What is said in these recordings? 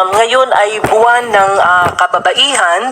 Um, Ngayon ay buwan ng ah, kababaihan.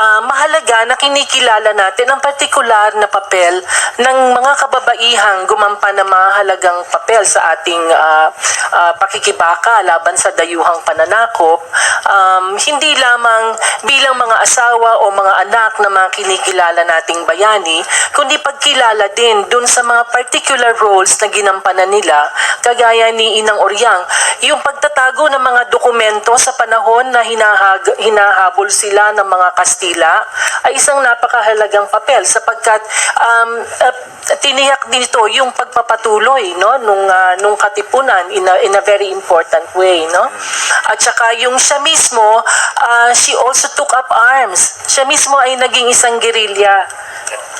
Ah, mahalaga na kinikilala natin ang partikular na papel ng mga kababaihang gumampan ng mahalagang papel sa ating ah, ah, pakikibaka laban sa dayuhang pananakop. Um, hindi lamang bilang mga asawa o mga anak na mga kinikilala nating bayani, kundi pagkilala din dun sa mga particular roles na ginampanan nila, kagaya ni Inang Oryang, yung pagtatago ng mga dokumento sa panahon na hinahag, hinahabol sila ng mga Kastila ay isang napakahalagang papel sapagkat um, uh, tiniyak dito yung pagpapatuloy no nung ah, nung katipunan in a, in a very important way no? At saka yung siya mismo ah, she also took up arms. Siya mismo ay naging isang gerilya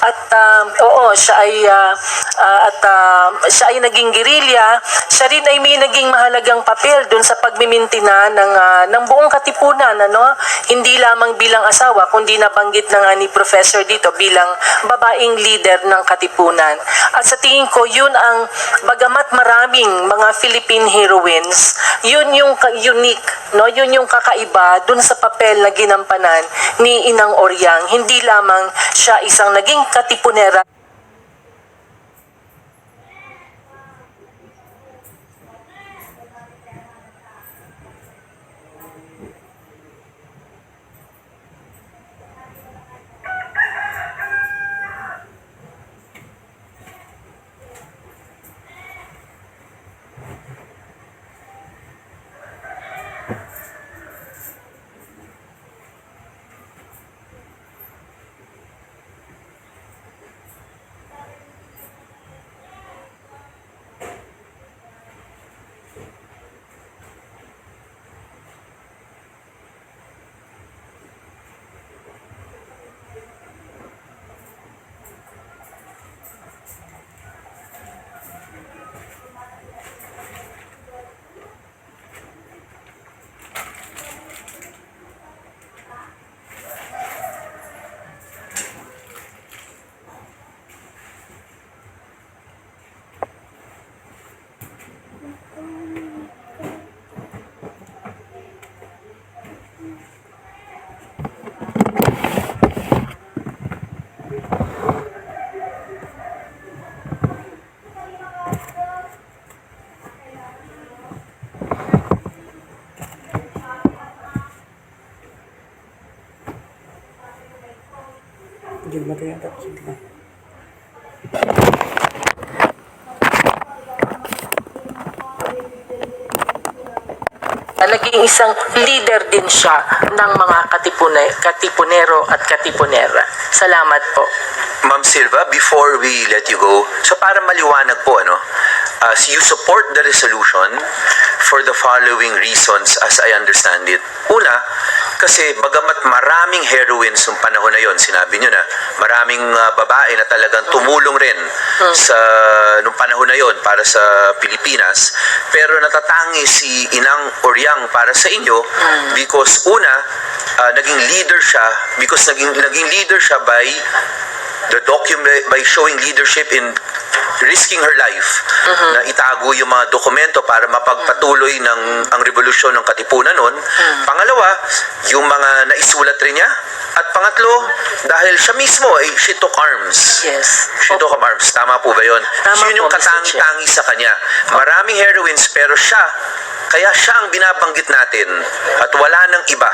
at um, oo siya ay ah, ah, at um, siya ay naging gerilya. Siya rin ay may naging mahalagang papel dun sa pagmimintina ng ah, ng buong katipunan ano? Hindi lamang bilang asawa kundi nabanggit na nga ni professor dito bilang babaeng leader ng katipunan. At sa tingin ko yun ang bagamat maraming mga Philippine heroines yun yung unique no? Yun yung kakaiba dun sa papel na ginampanan ni Inang Oryang. Hindi lamang siya isang naging katipunera Hindi mo yata. Sige na. na naging isang leader din siya ng mga katipune, katipunero at katipunera. Salamat po. Ma'am Silva, before we let you go, so para maliwanag po, ano, as you support the resolution for the following reasons as I understand it. Una, kasi bagamat maraming heroines nung panahon na yon, sinabi nyo na, maraming uh, babae na talagang tumulong rin sa nung panahon na yon para sa Pilipinas, pero natatangi si Inang Oryang para sa inyo because una, uh, naging leader siya because naging naging leader siya by the document by showing leadership in risking her life na itago yung mga dokumento para mapagpatuloy ng ang revolusyon ng Katipunan noon. Pangalawa, yung mga naisulat rin niya. At pangatlo, dahil siya mismo ay she took arms. Yes. She took up arms. Tama po ba yun? Tama so, yun yung po, Mr. Chair. katang-tangi sa kanya. Maraming heroines pero siya, kaya siya ang binabanggit natin at wala nang iba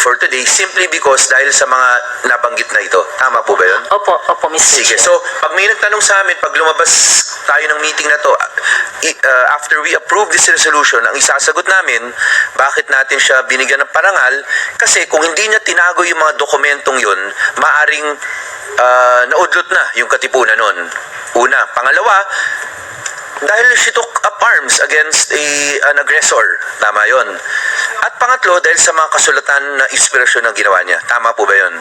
for today simply because dahil sa mga nabanggit na ito. Tama po ba yun? Opo, opo, Mr. Sige, Chair. so pag may nagtanong sa amin, pag lumabas tayo ng meeting na to, uh, uh, after we approve this resolution, ang isasagot namin, bakit natin siya binigyan ng parangal? Kasi kung hindi niya tinago yung mga dokumentong yun, maaring uh, naudlot na yung katipunan nun. Una. Pangalawa, dahil she took up arms against a, an aggressor. Tama yon. At pangatlo, dahil sa mga kasulatan na inspirasyon ng ginawa niya. Tama po ba yon?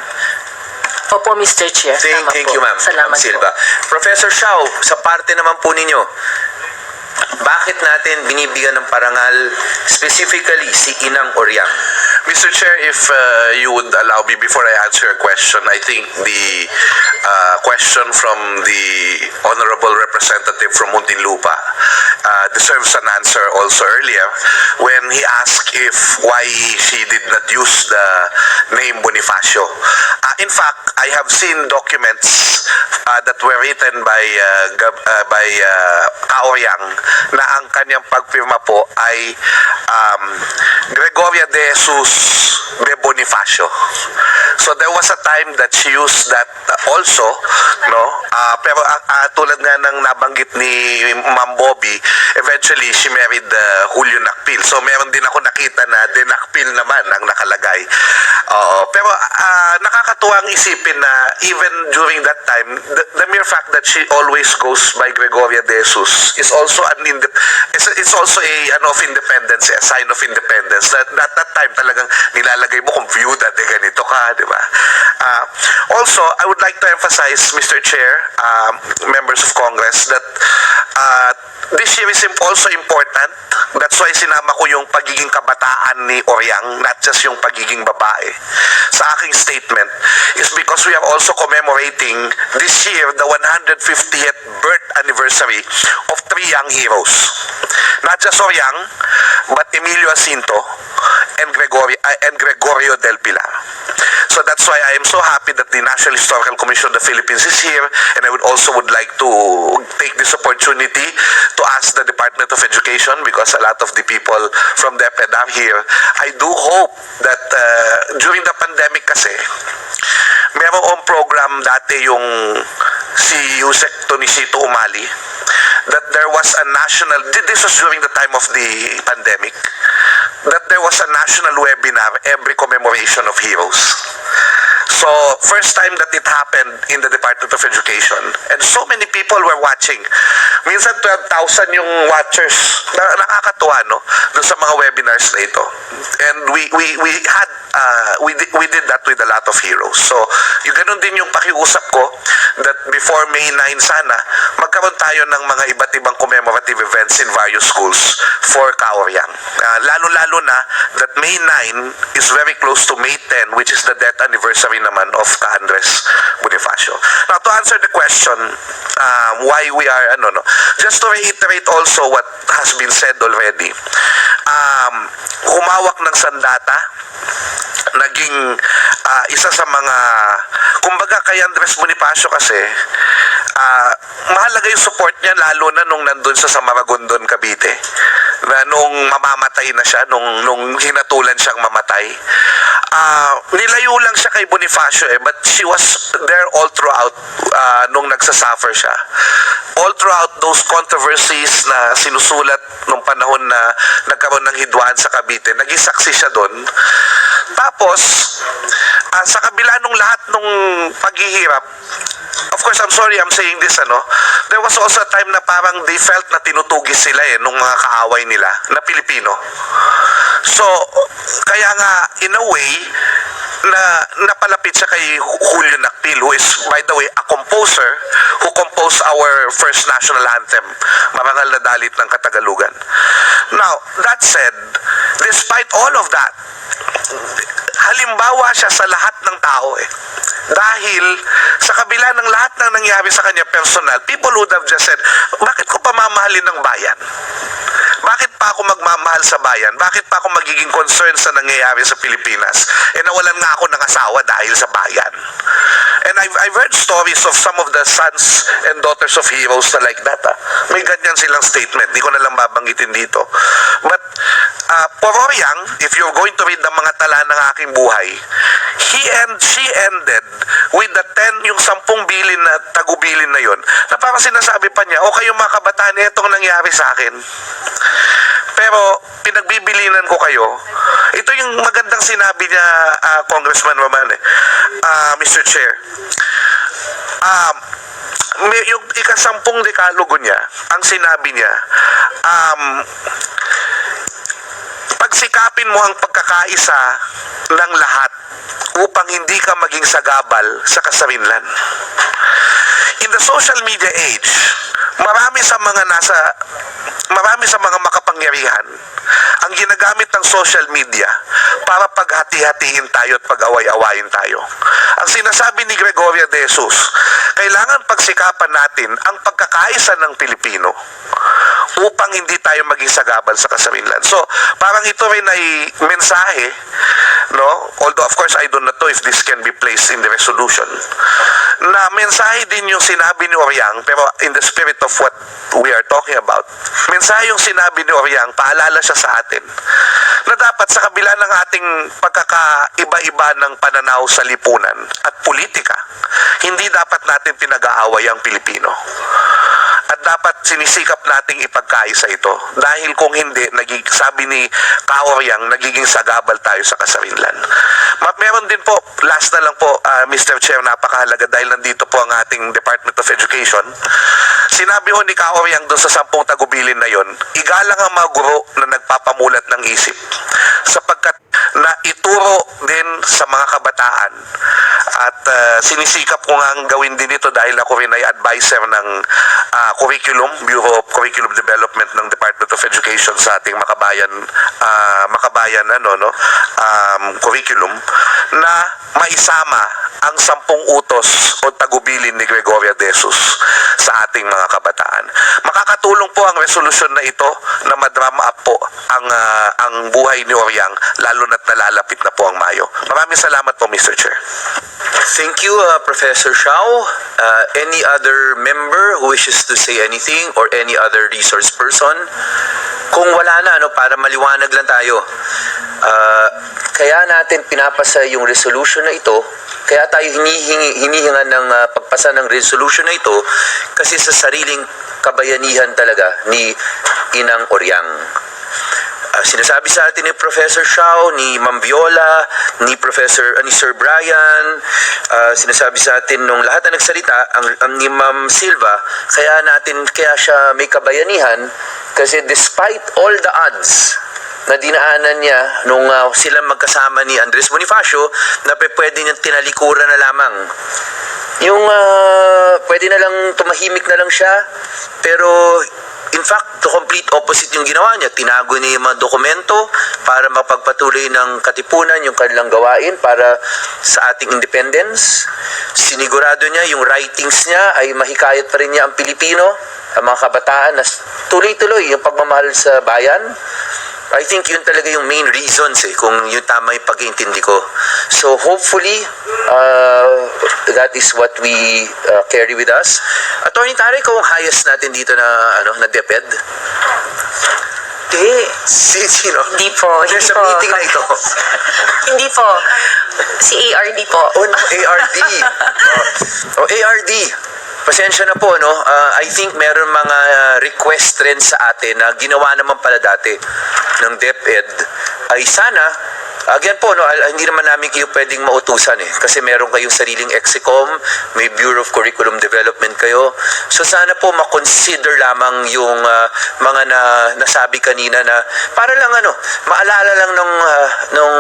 Opo, Mr. Chair. Thank, Tama thank po. you, ma'am. Salamat Ma'am Silva. po. Professor Shao, sa parte naman po ninyo, bakit natin binibigyan ng parangal specifically si Inang Oryang? Mr. Chair, if uh, you would allow me before I answer your question, I think the uh, question from the honorable representative from Muntinlupa uh, deserves an answer also earlier when he asked if why she did not use the name Bonifacio. Uh, in fact, I have seen documents uh, that were written by uh, uh, by uh, Kaoryang na ang kanyang pagpirma po ay um, Gregoria de Jesus de Bonifacio. So there was a time that she used that uh, also, no? Ah, pero ah, tulad nga ng nabanggit ni Ma'am Bobby, eventually she married uh, Julio Nakpil. So meron din ako nakita na de Nakpil naman ang nakalagay. Oo, pero ah, nakakatuwang isipin na even during that time, the, the mere fact that she always goes by Gregoria de Jesus is also an it's, it's also a ano of independence, a sign of independence. That that, that time talagang nilalagay mo kung vyuda de ganito ka, di ba? Ah, also, I would like to emphasize, Mr. Chair, um, members of Congress, that uh, this year is also important. That's why sinama ko yung pagiging kabataan ni Oryang, not just yung pagiging babae. Sa aking statement is because we are also commemorating this year the 150th birth anniversary of three young heroes. Not just Oryang, but Emilio Jacinto and Gregorio, uh, and Gregorio del Pilar. So that's why I am so happy that the National Historical Commission of the Philippines is here and I would also would like to take this opportunity to ask the Department of Education because a lot of the people from DepEd are here. I do hope that uh, during the pandemic kasi merong program dati yung si Yusek Tonisito Umali that there was a national this was during the time of the pandemic that there was a national webinar every commemoration of heroes. So first time that it happened in the Department of Education and so many people were watching minsan 12,000 yung watchers. Na, nakakatuwa no? Doon sa mga webinars na ito. And we we we had uh, we did, we did that with a lot of heroes. So yung ganun din yung pakiusap ko that before May 9 sana magkaroon tayo ng mga iba't ibang commemorative events in various schools for Kaoryang. Uh, lalo-lalo na that May 9 is very close to May 10 which is the death anniversary naman of Ka-Andres Bonifacio. Now to answer the question um, why we are ano no just to reiterate also what has been said already um, humawak ng sandata naging ah, isa sa mga kumbaga kay Andres Bonifacio kasi ah, mahalaga yung support niya lalo na nung nandun sa Samaragondon Cavite. Na nung mamamatay na siya nung nung hinatulan siyang mamatay. Ah, nilayo lang siya kay Bonifacio eh but she was there all throughout ah, nung nagsasuffer siya. All throughout those controversies na sinusulat nung panahon na nagkaroon ng hidwaan sa Cavite naging saksi siya doon tapos, ah, sa kabila nung lahat nung paghihirap, of course, I'm sorry I'm saying this, ano, there was also a time na parang they felt na tinutugis sila eh, nung mga kaaway nila na Pilipino. So, kaya nga, in a way, na napalapit siya kay Julio Nakpil, who is, by the way, a composer who composed our first national anthem, Marangal na Dalit ng Katagalugan. Now, that said, despite all of that, halimbawa siya sa lahat ng tao eh. Dahil sa kabila ng lahat ng nangyari sa kanya personal, people would have just said, bakit ko pa mamahalin ng bayan? Bakit pa ako magmamahal sa bayan? Bakit pa ako magiging concerned sa nangyayari sa Pilipinas? E nawalan nga ako ng asawa dahil sa bayan. And I've, I've heard stories of some of the sons and daughters of heroes na like that. ah. May ganyan silang statement. Di ko na lang babanggitin dito. But uh, Pororyang, if you're going to read the mga tala ng aking buhay, he and she ended with the 10, yung sampung bilin na tagubilin na yon na parang sinasabi pa niya, o kayo mga kabataan, itong nangyari sa akin. Pero pinagbibilinan ko kayo. Ito yung magandang sinabi niya ah, Congressman Roman eh. Ah, Mr. Chair. Um, yung ikasampung dekalogo niya, ang sinabi niya, um, pagsikapin mo ang pagkakaisa ng lahat upang hindi ka maging sagabal sa kasarinlan. In the social media age, marami sa mga nasa marami sa mga makapangyarihan ang ginagamit ng social media para paghati-hatiin tayo at pag-away-awayin tayo. Ang sinasabi ni Gregoria de Jesus, kailangan pagsikapan natin ang pagkakaisa ng Pilipino upang hindi tayo maging sagabal sa kasarinlan. So, parang ito rin ay mensahe, no? Although of course I do not know if this can be placed in the resolution, na mensahe din yung sinabi ni Oriang, pero in the spirit of what we are talking about, mensahe yung sinabi ni Oriang, paalala siya sa atin, na dapat sa kabila ng ating pagkakaiba-iba ng pananaw sa lipunan at politika, hindi dapat natin pinag-aaway ang Pilipino. At dapat sinisikap nating ipagkaisa ito. Dahil kung hindi nagig sabi ni Kaoryang nagiging sagabal tayo sa kasarinlan. Ma meron din po last na lang po ah, Mr. Chair napakahalaga dahil nandito po ang ating Department of Education. Sinabi ho ni Kaoryang doon sa sampung tagubilin na yon, igalang ang mga guro na nagpapamulat ng isip sapagkat na ituro din sa mga kabataan at ah, sinisikap ko nga ang gawin din ito dahil ako rin ay advisor ng ah, curriculum, Bureau of Curriculum Development ng Department of Education sa ating makabayan ah, makabayan ano no um, curriculum na maisama ang sampung utos o tagubilin ni Gregoria de Jesus sa ating mga kabataan. Makakatulong po ang resolusyon na ito na madrama up po ang ah, ang buhay ni Oriang lalo na't nalalapit na po ang Mayo. Maraming salamat po Mr. Chair. Thank you, uh, Professor Shao. Uh, any other member who wishes to say anything or any other resource person? Kung wala na, ano, para maliwanag lang tayo. Uh, kaya natin pinapasa yung resolution na ito, kaya tayo hinihingi, hinihingan ng uh, pagpasa ng resolution na ito kasi sa sariling kabayanihan talaga ni Inang Oryang. Ah, sinasabi sa atin ni Professor Shao, ni Ma'am Viola, ni Professor ah, ni Sir Brian, ah, sinasabi sa atin nung lahat na nagsalita, ang, ang ni Ma'am Silva, kaya natin kaya siya may kabayanihan kasi despite all the odds na dinaanan niya nung ah, sila magkasama ni Andres Bonifacio na pwede niyang tinalikuran na lamang. Yung ah, pwede na lang tumahimik na lang siya pero in fact the complete opposite yung ginawa niya. Tinago niya yung mga dokumento para mapagpatuloy ng katipunan yung kanilang gawain para sa ating independence. Sinigurado niya yung writings niya ay mahikayat pa rin niya ang Pilipino ang mga kabataan na tuloy-tuloy yung pagmamahal sa bayan I think yun talaga yung main reasons eh, kung yung tama yung pag-iintindi ko. So hopefully, uh, that is what we uh, carry with us. Attorney Tare, ikaw ang highest natin dito na, ano, na DepEd? Hindi. Si, sino? Hindi po. There's hindi a po. meeting na ito. hindi po. Si ARD po. Oh, no, ARD. oh, oh, ARD. Pasensya na po, no? Uh, I think meron mga uh, request rin sa atin na ginawa naman pala dati ng DepEd ay sana Again po, no, hindi naman namin kayo pwedeng mautusan eh. Kasi meron kayong sariling execom, may Bureau of Curriculum Development kayo. So sana po makonsider lamang yung ah, mga na nasabi kanina na para lang ano, maalala lang ng ah, nung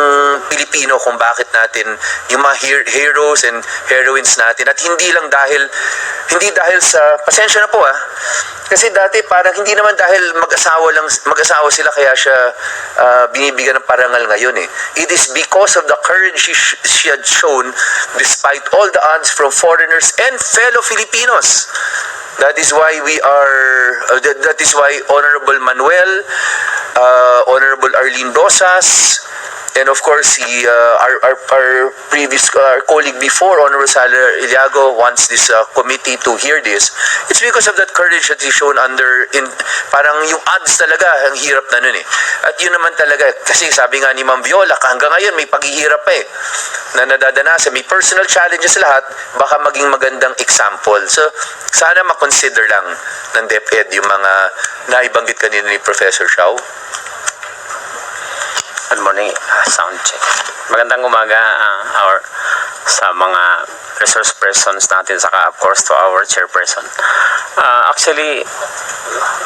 Pilipino kung bakit natin yung mga her- heroes and heroines natin at hindi lang dahil hindi dahil sa pasensya na po ah kasi dati parang hindi naman dahil mag-asawa lang mag-asawa sila kaya siya ah, binibigyan ng parangal ngayon eh. It is because of the courage she, she had shown despite all the odds from foreigners and fellow Filipinos. That is why we are uh, that, that is why Honorable Manuel, uh, Honorable Arlene Rosas, and of course si uh, our, our, our previous uh, colleague before Honorable Sala Iliago wants this uh, committee to hear this. It's because of that courage that he's shown under in parang yung odds talaga ang hirap na nun eh. At yun naman talaga kasi sabi nga ni Ma'am Viola hanggang ngayon may paghihirap pa eh na nadadanasan. May personal challenges lahat baka maging magandang example. So sana makonsider lang ng DepEd yung mga naibanggit kanina ni Professor Good morning, uh, sound check. Magandang umaga uh, our sa mga resource persons natin saka of course to our chairperson. Uh, actually,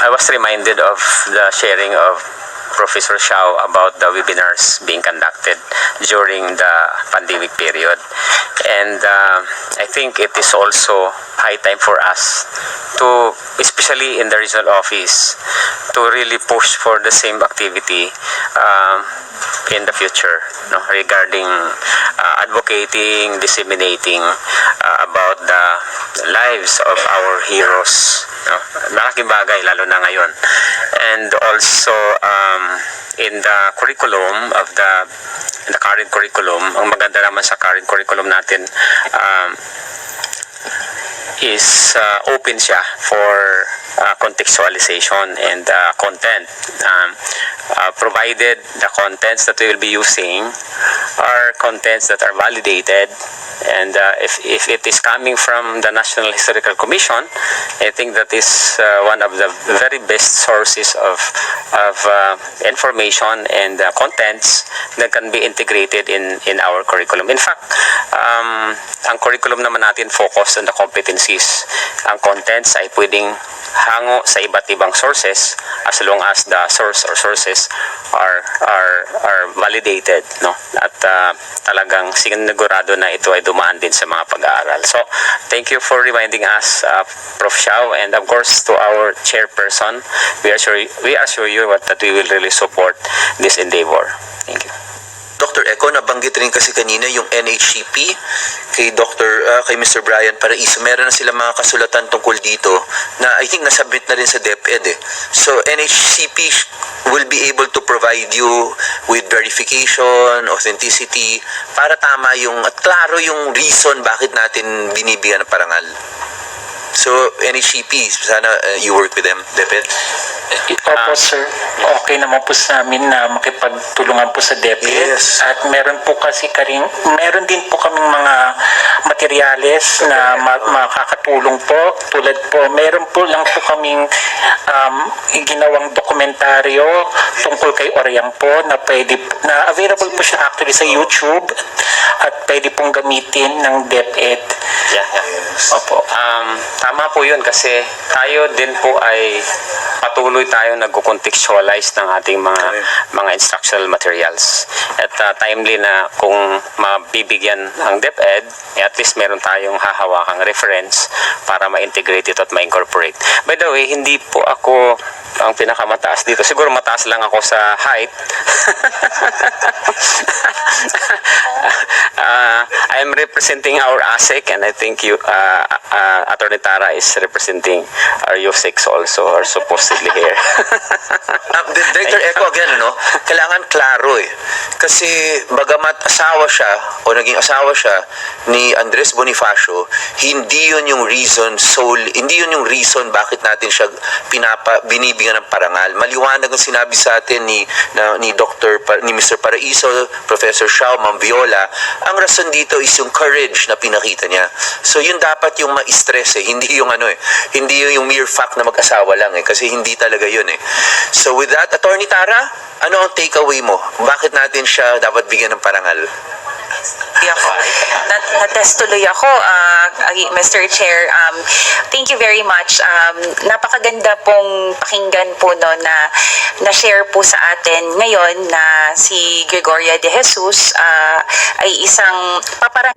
I was reminded of the sharing of Professor Shao about the webinars being conducted during the pandemic period. And uh, I think it is also high time for us to, especially in the regional office, to really push for the same activity. Um, in the future no, regarding uh, advocating, disseminating uh, about the lives of our heroes. No? Malaking bagay, lalo na ngayon. And also, um, in the curriculum of the in the current curriculum, ang maganda naman sa current curriculum natin, um, is uh, open siya for uh, contextualization and uh, content. Um, uh, provided the contents that we will be using are contents that are validated and uh, if, if it is coming from the National Historical Commission, I think that is uh, one of the very best sources of, of uh, information and uh, contents that can be integrated in, in our curriculum. In fact, um, ang curriculum naman natin focus on the competencies. Ang contents ay pwedeng hango sa iba't ibang sources as long as the source or sources are are are validated no at uh, talagang sinigurado na ito ay dumaan din sa mga pag-aaral. So thank you for reminding us uh, Prof. Xiao and of course to our chairperson we assure we assure you that we will really support this endeavor. Thank you Dr. Eco, nabanggit rin kasi kanina yung NHCP kay Dr. ah, kay Mr. Brian Paraiso. Meron na sila mga kasulatan tungkol dito na I think nasubmit na rin sa DepEd eh. So NHCP will be able to provide you with verification, authenticity, para tama yung at klaro yung reason bakit natin binibigyan ng parangal. So NHCP, sana ah, you work with them, DepEd. Opo, sir. Okay naman po sa amin na makipagtulungan po sa DepEd. Yes. At meron po kasi karing, meron din po kaming mga materyales na ma- makakatulong po. Tulad po, meron po lang po kaming um, ginawang dokumentaryo tungkol kay Oryang po na pwede, na available po siya actually sa YouTube at pwede pong gamitin ng DepEd. yeah, yeah. Opo. Um, tama po yun kasi tayo din po ay patuloy tayong nagko-contextualize ng ating mga mga instructional materials. At uh, timely na kung mabibigyan ang DepEd, eh, at least meron tayong hahawakang reference para ma-integrate ito at ma-incorporate. By the way, hindi po ako ang pinakamataas dito. Siguro mataas lang ako sa height. uh, I am representing our ASEC and I think you, uh, uh, Attorney Tara is representing our U6 also or supposedly here. Di- Director Eco again, ano, kailangan klaro eh. Kasi bagamat asawa siya o naging asawa siya ni Andres Bonifacio, hindi yun yung reason soul, hindi yun yung reason bakit natin siya pinapa binibigyan ng parangal. Maliwanag ang sinabi sa atin ni na, ni Dr. Ni Mr. Paraiso, Professor Xiao, Ma'am Viola, ang rason dito is yung courage na pinakita niya. So yun dapat yung ma-stress eh, hindi yung ano eh, hindi yung, mere fact na mag-asawa lang eh, kasi hindi talaga yun eh. So with that, Attorney Tara, ano ang takeaway mo? Bakit natin siya dapat bigyan ng parangal? Hindi ako. Na- Na-test tuloy ako, ah, agi- Mr. Chair. Um, thank you very much. Um, napakaganda pong pakinggan po no, na na-share po sa atin ngayon na si Gregoria de Jesus ah, ay isang paparang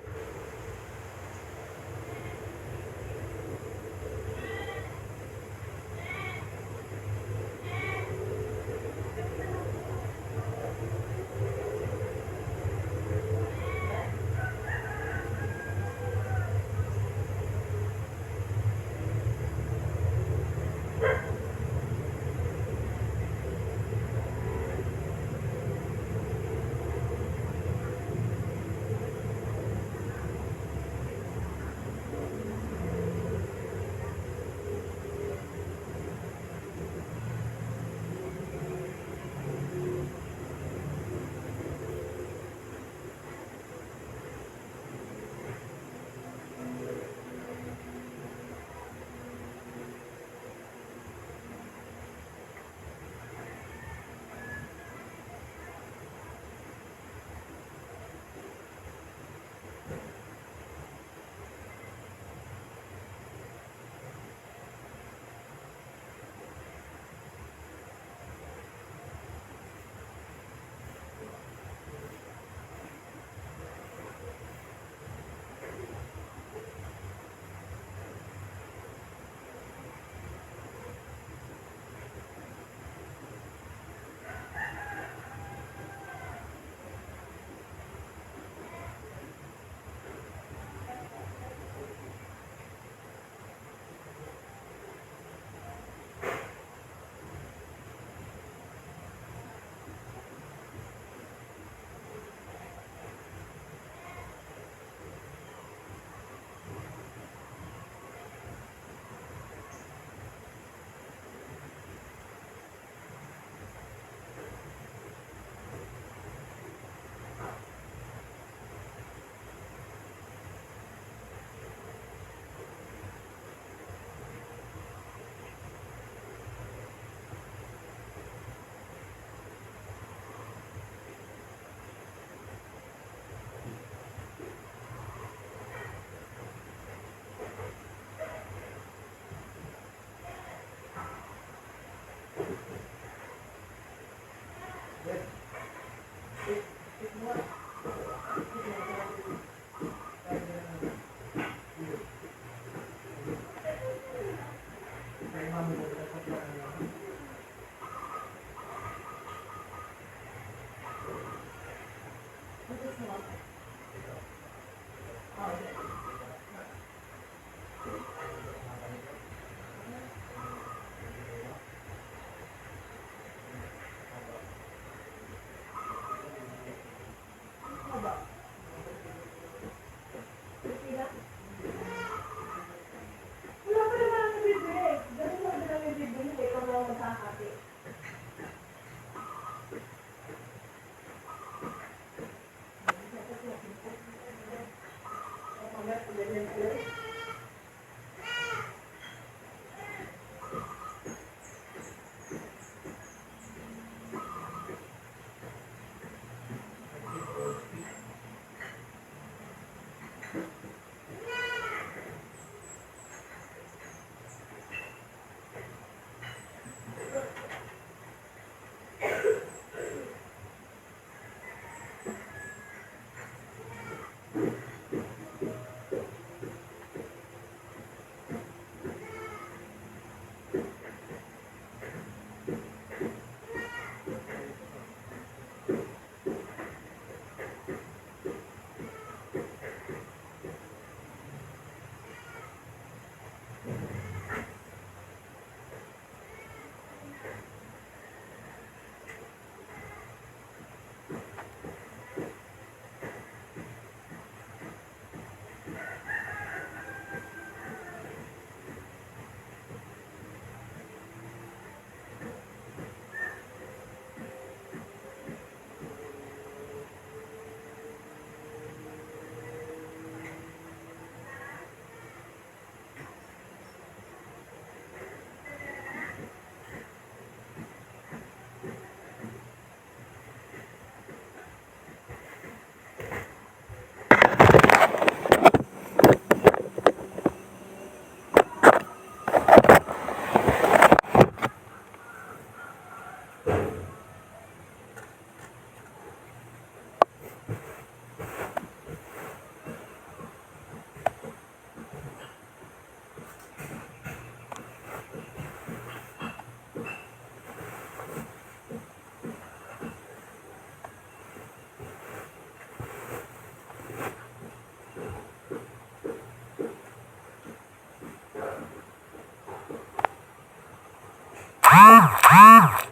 ¡Mmm!